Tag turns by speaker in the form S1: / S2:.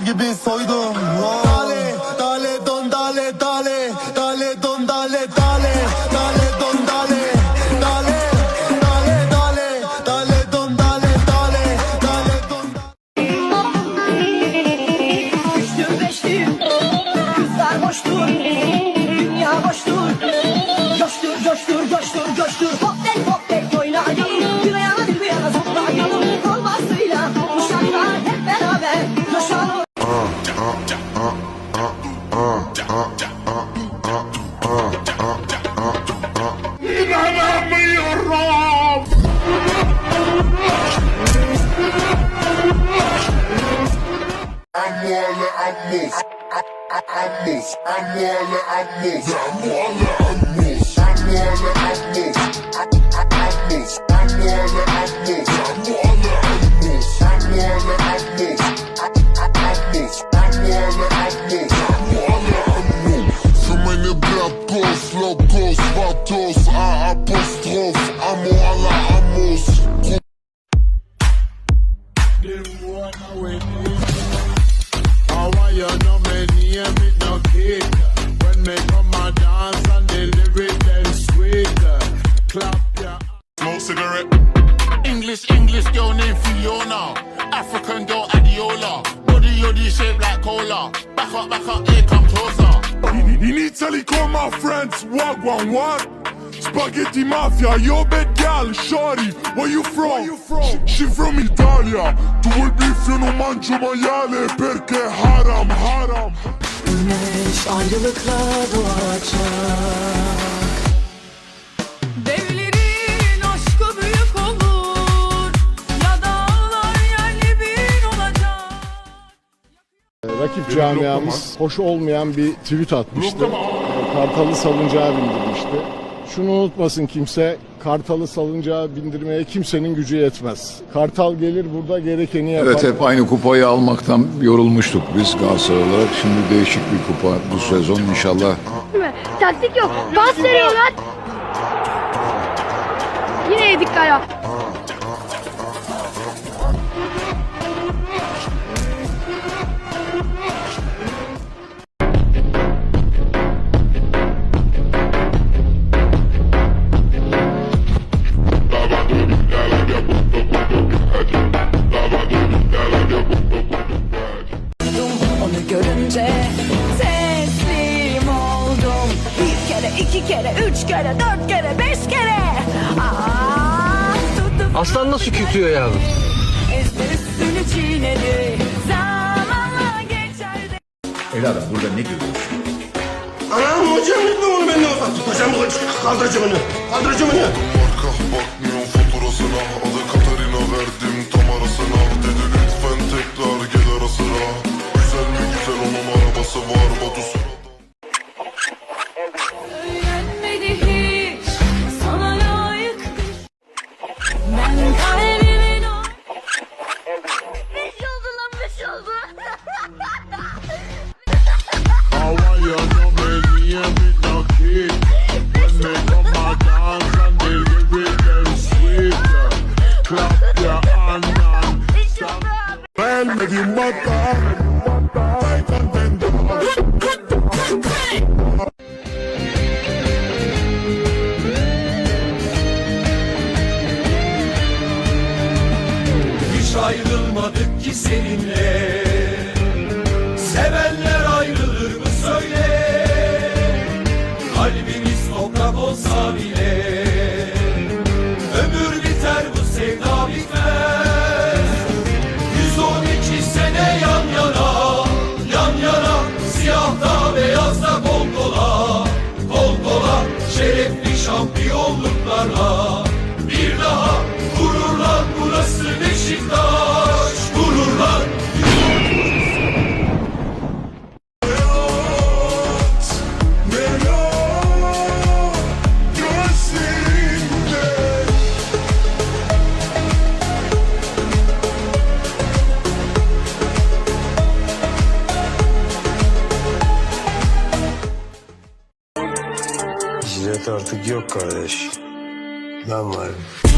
S1: gibi soydum Dale, dale, dale, don, dale, dale Dale, don, dale Dale, dale, don, dale,
S2: I'm Moose. I'm
S3: Moose. I'm Moala, I'm Moose. I'm Moala, I'm Moose. I'm Moala, I'm Moose. I'm Moose. I'm Moala, I'm Moose. I'm Moala,
S2: I'm Moose.
S3: I'm Moala, I'm Moose. I'm Moose. I'm Moala, I'm Moose. Shaped like cola Back up, back up, here come closer
S2: In Italy call my friends Wagwan what? Spaghetti mafia, yo bad gal, shorty, where you from? Where you from? She from Italia, tu vuoi biff io non mangio maiale perché haram, haram
S4: Güneş ayrılıkla doğacak
S5: Rakip camiamız hoş olmayan bir tweet atmıştı. Kartalı salıncağa bindirmişti. Şunu unutmasın kimse, Kartalı salıncağa bindirmeye kimsenin gücü yetmez. Kartal gelir burada gerekeni yapar.
S6: Evet hep aynı kupayı almaktan yorulmuştuk biz Galatasaray olarak. Şimdi değişik bir kupa bu sezon inşallah.
S7: mi? Taktik yok. Pas veriyorlar. Yine yedik kaya.
S4: Kere, beş kere Aa, tuttum
S8: Aslan nasıl kükrüyor yavrum?
S4: üstünü çiğnedi Zamanla geçer de
S9: Evladım burada ne görüyorsun?
S10: Anam hocam lütfen onu benden uzak tut. Hocam kaldıracağım onu. Kaldıracağım onu.
S2: Arka bakmıyorum faturasına Adı Katarina verdim tam
S7: abi.
S2: Beğenmedim hatta Ay contento
S10: Hiç ayrılmadık ki seninle. 112 sene yan yana, yan yana. Siyahta beyazda kol kola, kol kola. Şerefli şampiyonluklarla.
S9: Artık yok kardeş. Ben varım.